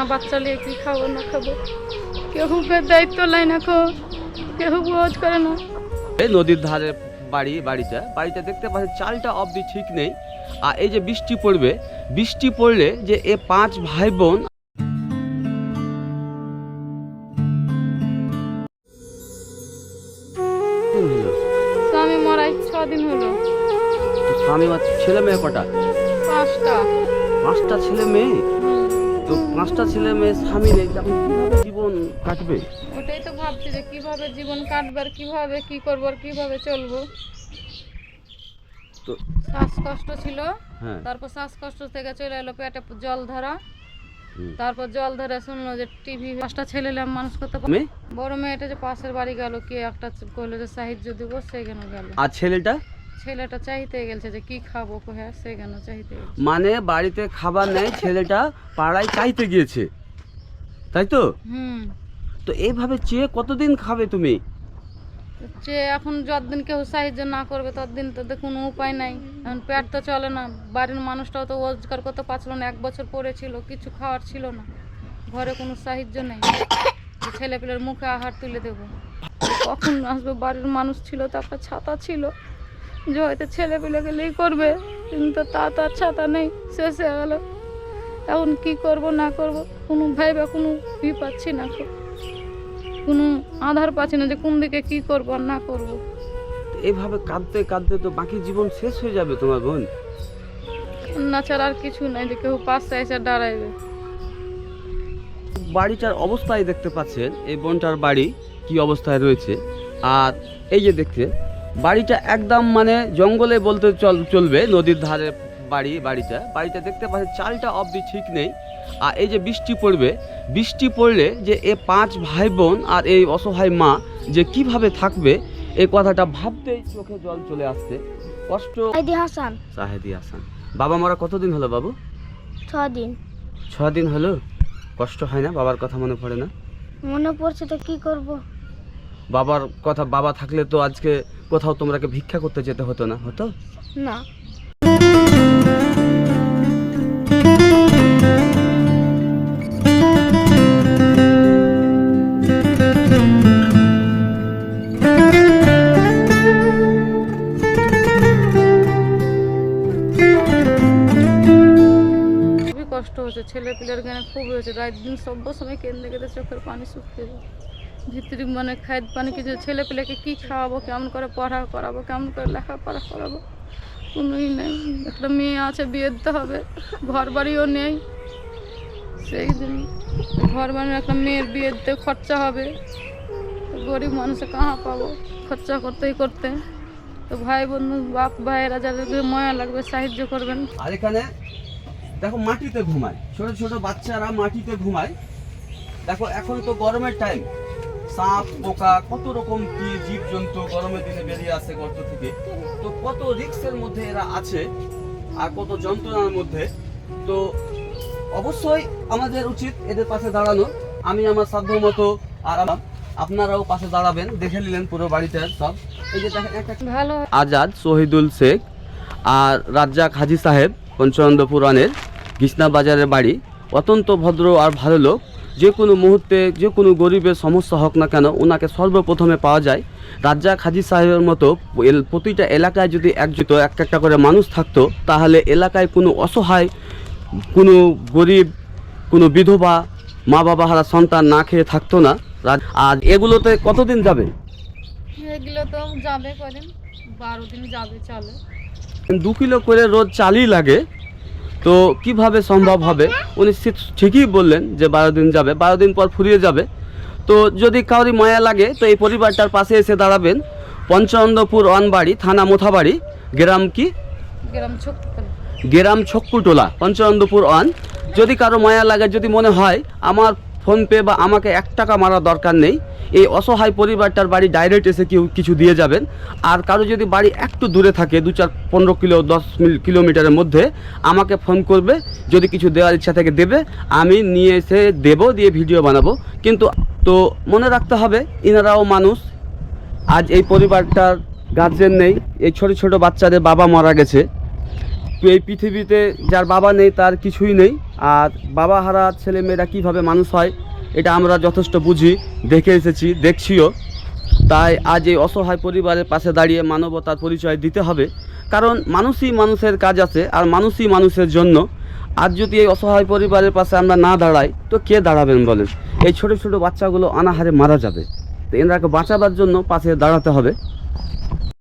না বাচ্চা নিয়ে কি খাব না খাব? কেউ দায়িত্ব লাই না খো কেউ বোঝ করে না। এই নদীর ধারে বাড়ি বাড়িটা। বাড়িটা দেখতে পাচ্ছি চালটা অবধি ঠিক নেই। আর এই যে বৃষ্টি পড়বে বৃষ্টি পড়লে যে এ পাঁচ ভাই বোন? স্বামী মরাই ছ দিন হলো। স্বামী ছেলে মেয়ে কটা? পাঁচটা। পাঁচটা ছেলে মেয়ে? তো পাঁচটা ছেলে মেয়ে স্বামী নেই তখন কীভাবে জীবন কাটবে? ওটাই তো ভাবছি যে কীভাবে জীবন কাটবার কীভাবে কি করব আর কীভাবে চলবো। তো শ্বাসকষ্ট ছিল হ্যাঁ। তারপর শ্বাসকষ্ট থেকে চলে এলো পেটে জল ধরা। তারপর জল ধরে শুনলো যে টিভি পাঁচটা ছেলে মানুষ করতে পারব। বড় মেয়েটা যে পাশের বাড়ি গেল কে একটা কইলো যে সাহায্য দিব সেখানে গেল? আর ছেলেটা? ছেলেটা চাইতে গেলছে যে কি খাব হ্যাঁ সেখানে চাইতে মানে বাড়িতে খাবার নেই ছেলেটা পাড়ায় চাইতে গিয়েছে। তাই তো? হুম। তো এইভাবে চেয়ে কতদিন খাবে তুমি? যে এখন যতদিন কেউ সাহায্য না করবে ততদিন তো কোনো উপায় নাই। এখন পেট তো চলে না বাড়ির মানুষটাও তো রোজগার করতে পারছিল না এক বছর পরে ছিল কিছু খাওয়ার ছিল না। ঘরে কোনো সাহায্য নেই। ছেলে পেলের মুখে আহার তুলে দেবো। কখন আসবে বাড়ির মানুষ ছিল তো একটা ছাতা ছিল। যে হয়তো ছেলে পেলে গেলেই করবে কিন্তু তা তার ছাতা নেই শেষ হয়ে গেল। এখন কি করব না করব কোনো ভাইবা কোনো ই পাচ্ছি না কোনো আধার পাচ্ছি না যে কোন দিকে কি করব আর না করব। তো এইভাবে কাঁদতে কাঁদতে তো বাকি জীবন শেষ হয়ে যাবে তোমার বোন। না ছাড়া আর কিছু নাই যে কেউ পাশে এসে দাঁড়াইবে। বাড়িটার অবস্থায় দেখতে পাচ্ছেন এই বোনটার বাড়ি কি অবস্থায় রয়েছে। আর এই যে দেখতে বাড়িটা একদম মানে জঙ্গলে বলতে চল চলবে নদীর ধারে বাড়ি বাড়িটা। বাড়িটা দেখতে পাচ্ছেন চালটা অবধি ঠিক নেই। আর এই যে বৃষ্টি পড়বে বৃষ্টি পড়লে যে এ পাঁচ ভাই বোন আর এই অসহায় মা যে কীভাবে থাকবে এই কথাটা ভাবতেই চোখে জল চলে আসছে। কষ্ট হাসান। সাহেদি হাসান। বাবা মারা কতদিন হলো বাবু? ছ দিন ছ দিন হলো? কষ্ট হয় না? বাবার কথা মনে পড়ে না? মনে পড়ছে তো কি করব? বাবার কথা বাবা থাকলে তো আজকে কোথাও তোমরাকে ভিক্ষা করতে যেতে হতো না হতো? না। খুবই কষ্ট হচ্ছে ছেলে পিলের গানে খুব হয়েছে। রাত দিন সব সময় কেন্দ্রে কেঁদে চোখের পানি শুকিয়ে যায়। ভিতরি মানে খাদ্য পানি কিছু ছেলে পেলেকে কী খাওয়াবো, কেমন করে পড়া করাবো, কেমন করে লেখাপড়া করাবো, কোনোই নেই। একটা মেয়ে আছে বিয়ে দিতে হবে ঘর বাড়িও নেই। সেই জন্য ঘর বাড়ির একটা মেয়ের বিয়ে দিতে খরচা হবে। গরিব মানুষে কাহা পাবো? খরচা করতেই করতে। তো ভাই বন্ধু, বাপ ভাইয়েরা যাদেরকে ময়া লাগবে, সাহায্য করবেন। আর এখানে দেখো, মাটিতে ঘুমায়। ছোট ছোট বাচ্চারা মাটিতে ঘুমায়। দেখো, এখন তো গরমের টাইম সাপ পোকা কত রকম কি জীব জন্তু গরমের দিনে বেরিয়ে আসে গর্ত থেকে। তো কত রিক্সের মধ্যে এরা আছে আর কত যন্ত্রণার মধ্যে। তো অবশ্যই আমাদের উচিত এদের পাশে দাঁড়ানো। আমি আমার সাধ্য মতো আর আপনারাও পাশে দাঁড়াবেন দেখে নিলেন পুরো বাড়িতে সব। এই যে দেখেন একটা ভালো। আজাদ শহীদুল শেখ আর রাজ্জাক হাজি সাহেব পঞ্চনন্দ পুরাণের কৃষ্ণা বাজারের বাড়ি। অত্যন্ত ভদ্র আর ভালো লোক। যে কোনো মুহূর্তে যে কোনো গরিবের সমস্যা হোক না কেন ওনাকে সর্বপ্রথমে পাওয়া যায়। রাজ্জাক হাজি সাহেবের মতো প্রতিটা এলাকায় যদি একজুত এক একটা করে মানুষ থাকতো তাহলে এলাকায় কোনো অসহায় কোনো গরিব কোনো বিধবা মা বাবা হারা সন্তান না খেয়ে থাকতো না। আর এগুলোতে কতদিন যাবে? এগুলো তো যাবে কদিন? বারো দিন যাবে চলে। দু কিলো করে রোজ চালই লাগে। তো কীভাবে সম্ভব হবে? উনি ঠিকই বললেন যে বারো দিন যাবে বারো দিন পর ফুরিয়ে যাবে। তো যদি কাউরি মায়া লাগে তো এই পরিবারটার পাশে এসে দাঁড়াবেন। পঞ্চানন্দপুর অনবাড়ি থানা মোথাবাড়ি গ্রাম কি? গ্রাম ছক্কুটোলা। পঞ্চানন্দপুর অন যদি কারও মায়া লাগে যদি মনে হয় আমার ফোনপে বা আমাকে এক টাকা মারা দরকার নেই। এই অসহায় পরিবারটার বাড়ি ডাইরেক্ট এসে কেউ কিছু দিয়ে যাবেন। আর কারও যদি বাড়ি একটু দূরে থাকে, দু চার পনেরো কিলো, দশ কিলোমিটারের মধ্যে, আমাকে ফোন করবে, যদি কিছু দেওয়ার ইচ্ছা থেকে দেবে। আমি নিয়ে এসে দেবো, দিয়ে ভিডিও বানাবো। কিন্তু তো মনে রাখতে হবে, ইনারাও মানুষ। আজ এই পরিবারটার গার্জেন নেই। এই ছোট ছোট বাচ্চাদের বাবা মারা গেছে। এই পৃথিবীতে যার বাবা নেই, তার কিছুই নেই। আর বাবা হারা ছেলে মেয়েরা কীভাবে মানুষ হয়, এটা আমরা যথেষ্ট বুঝি, দেখে এসেছি, দেখছিও। তাই আজ এই অসহায় পরিবারের পাশে দাঁড়িয়ে মানবতার পরিচয় দিতে হবে। কারণ মানুষই মানুষের কাজ আছে, আর মানুষই মানুষের জন্য। আর যদি এই অসহায় পরিবারের পাশে আমরা না দাঁড়াই, তো কে দাঁড়াবেন বলেন? এই ছোট ছোট বাচ্চাগুলো অনাহারে মারা যাবে। তো এনাকে বাঁচাবার জন্য পাশে দাঁড়াতে হবে।